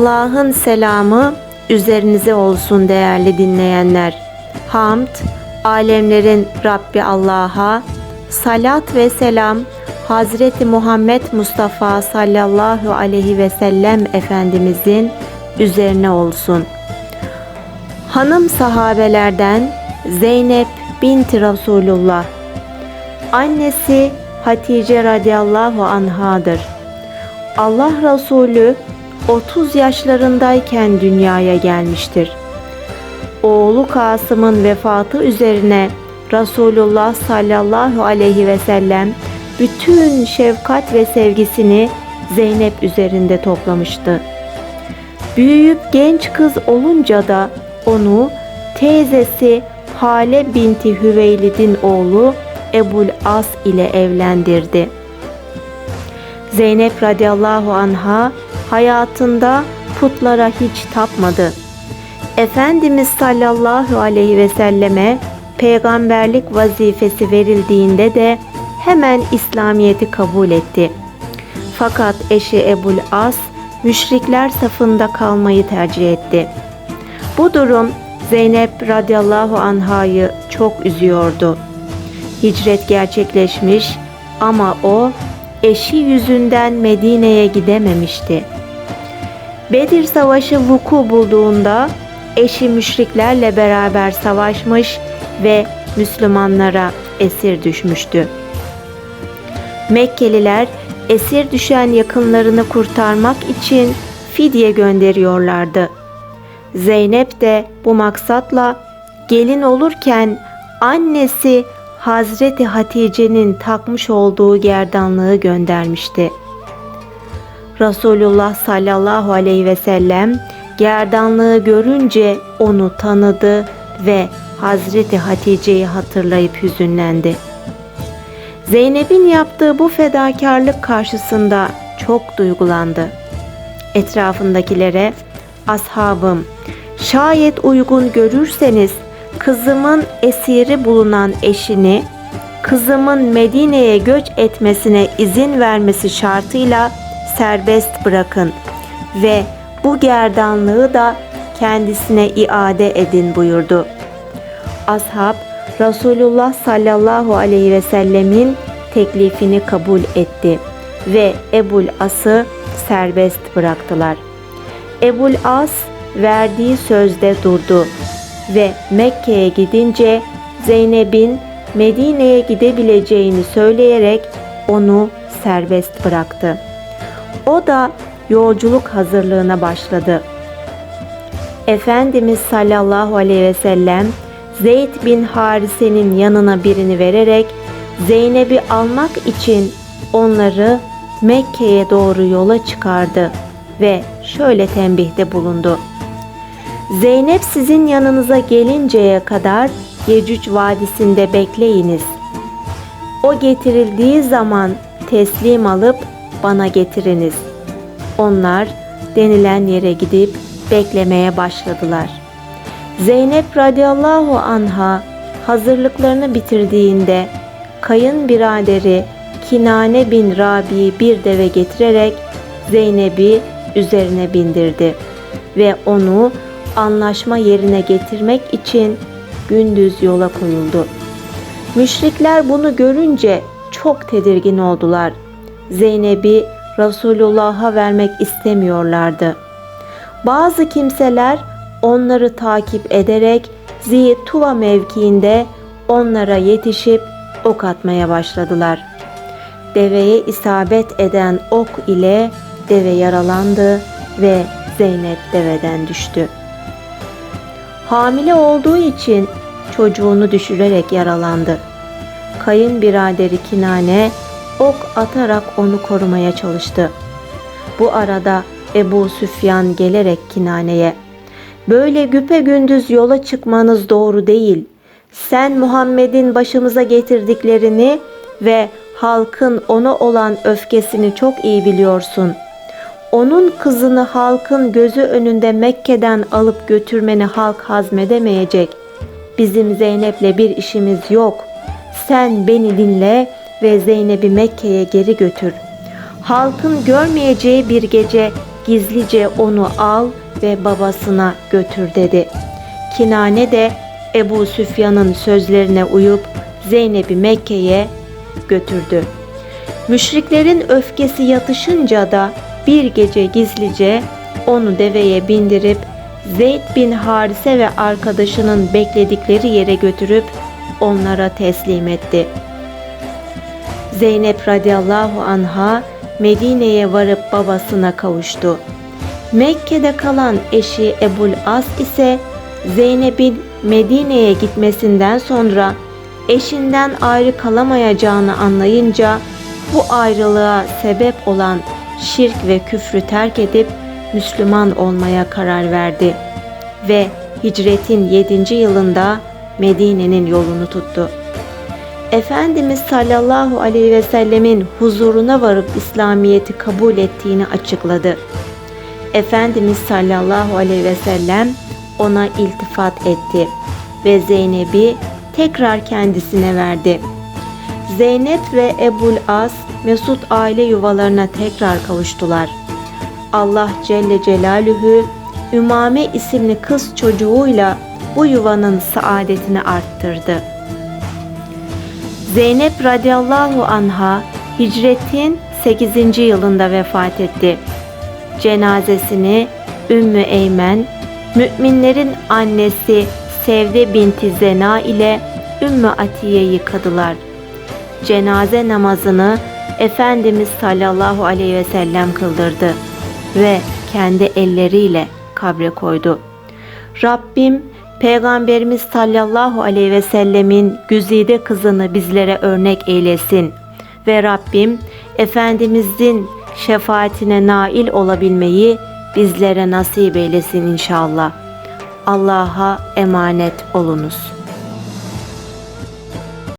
Allah'ın selamı üzerinize olsun değerli dinleyenler. Hamd, alemlerin Rabbi Allah'a, salat ve selam Hazreti Muhammed Mustafa sallallahu aleyhi ve sellem Efendimizin üzerine olsun. Hanım sahabelerden Zeynep binti Resulullah. Annesi Hatice radıyallahu anhadır. Allah Resulü 30 yaşlarındayken dünyaya gelmiştir. Oğlu Kasım'ın vefatı üzerine Resulullah sallallahu aleyhi ve sellem bütün şefkat ve sevgisini Zeynep üzerinde toplamıştı. Büyüyüp genç kız olunca da onu teyzesi Hale binti Hüveylid'in oğlu Ebul As ile evlendirdi. Zeynep radıyallahu anha hayatında putlara hiç tapmadı. Efendimiz sallallahu aleyhi ve selleme peygamberlik vazifesi verildiğinde de hemen İslamiyet'i kabul etti. Fakat eşi Ebul As müşrikler safında kalmayı tercih etti. Bu durum Zeynep radıyallahu anhayı çok üzüyordu. Hicret gerçekleşmiş ama o eşi yüzünden Medine'ye gidememişti. Bedir Savaşı vuku bulduğunda eşi müşriklerle beraber savaşmış ve Müslümanlara esir düşmüştü. Mekkeliler esir düşen yakınlarını kurtarmak için fidye gönderiyorlardı. Zeynep de bu maksatla gelin olurken annesi Hazreti Hatice'nin takmış olduğu gerdanlığı göndermişti. Resulullah sallallahu aleyhi ve sellem gerdanlığı görünce onu tanıdı ve Hazreti Hatice'yi hatırlayıp hüzünlendi. Zeynep'in yaptığı bu fedakarlık karşısında çok duygulandı. Etrafındakilere ashabım şayet uygun görürseniz kızımın esiri bulunan eşini kızımın Medine'ye göç etmesine izin vermesi şartıyla serbest bırakın ve bu gerdanlığı da kendisine iade edin buyurdu. Ashab Resulullah sallallahu aleyhi ve sellemin teklifini kabul etti ve Ebul As'ı serbest bıraktılar. Ebul As verdiği sözde durdu ve Mekke'ye gidince Zeynep'in Medine'ye gidebileceğini söyleyerek onu serbest bıraktı. O da yolculuk hazırlığına başladı. Efendimiz sallallahu aleyhi ve sellem Zeyd bin Harise'nin yanına birini vererek Zeynep'i almak için onları Mekke'ye doğru yola çıkardı ve şöyle tembihte bulundu. Zeynep sizin yanınıza gelinceye kadar Yecüc Vadisi'nde bekleyiniz. O getirildiği zaman teslim alıp bana getiriniz. Onlar denilen yere gidip beklemeye başladılar. Zeynep radıyallahu anha hazırlıklarını bitirdiğinde kayınbiraderi Kinane bin Rabi'yi bir deve getirerek Zeynep'i üzerine bindirdi ve onu anlaşma yerine getirmek için gündüz yola koyuldu. Müşrikler bunu görünce çok tedirgin oldular. Zeynep'i Resulullah'a vermek istemiyorlardı. Bazı kimseler onları takip ederek Ziytuva mevkiinde onlara yetişip ok atmaya başladılar. Deveye isabet eden ok ile deve yaralandı ve Zeynep deveden düştü. Hamile olduğu için çocuğunu düşürerek yaralandı. Kayınbiraderi Kinane ok atarak onu korumaya çalıştı. Bu arada Ebu Süfyan gelerek Kinane'ye Böyle güpe gündüz yola çıkmanız doğru değil. Sen Muhammed'in başımıza getirdiklerini ve halkın ona olan öfkesini çok iyi biliyorsun. Onun kızını halkın gözü önünde Mekke'den alıp götürmeni halk hazmedemeyecek. Bizim Zeynep'le bir işimiz yok. Sen beni dinle ve Zeynep'i Mekke'ye geri götür. Halkın görmeyeceği bir gece gizlice onu al ve babasına götür dedi. Kinane de Ebu Süfyan'ın sözlerine uyup Zeynep'i Mekke'ye götürdü. Müşriklerin öfkesi yatışınca da bir gece gizlice onu deveye bindirip Zeyd bin Harise ve arkadaşının bekledikleri yere götürüp onlara teslim etti. Zeynep radıyallahu anha Medine'ye varıp babasına kavuştu. Mekke'de kalan eşi Ebul As ise Zeynep'in Medine'ye gitmesinden sonra eşinden ayrı kalamayacağını anlayınca bu ayrılığa sebep olan şirk ve küfrü terk edip Müslüman olmaya karar verdi ve hicretin 7. yılında Medine'nin yolunu tuttu. Efendimiz sallallahu aleyhi ve sellemin huzuruna varıp İslamiyet'i kabul ettiğini açıkladı. Efendimiz sallallahu aleyhi ve sellem ona iltifat etti ve Zeynep'i tekrar kendisine verdi. Zeynep ve Ebul As Mesut aile yuvalarına tekrar kavuştular. Allah Celle Celaluhu Ümame isimli kız çocuğuyla bu yuvanın saadetini arttırdı. Zeynep radıyallahu anha hicretin 8. yılında vefat etti. Cenazesini Ümmü Eymen, müminlerin annesi Sevde binti Zena ile Ümmü Atiye yıkadılar. Cenaze namazını Efendimiz sallallahu aleyhi ve sellem kıldırdı ve kendi elleriyle kabre koydu. Rabbim Peygamberimiz sallallahu aleyhi ve sellemin güzide kızını bizlere örnek eylesin ve Rabbim Efendimizin şefaatine nail olabilmeyi bizlere nasip eylesin inşallah. Allah'a emanet olunuz.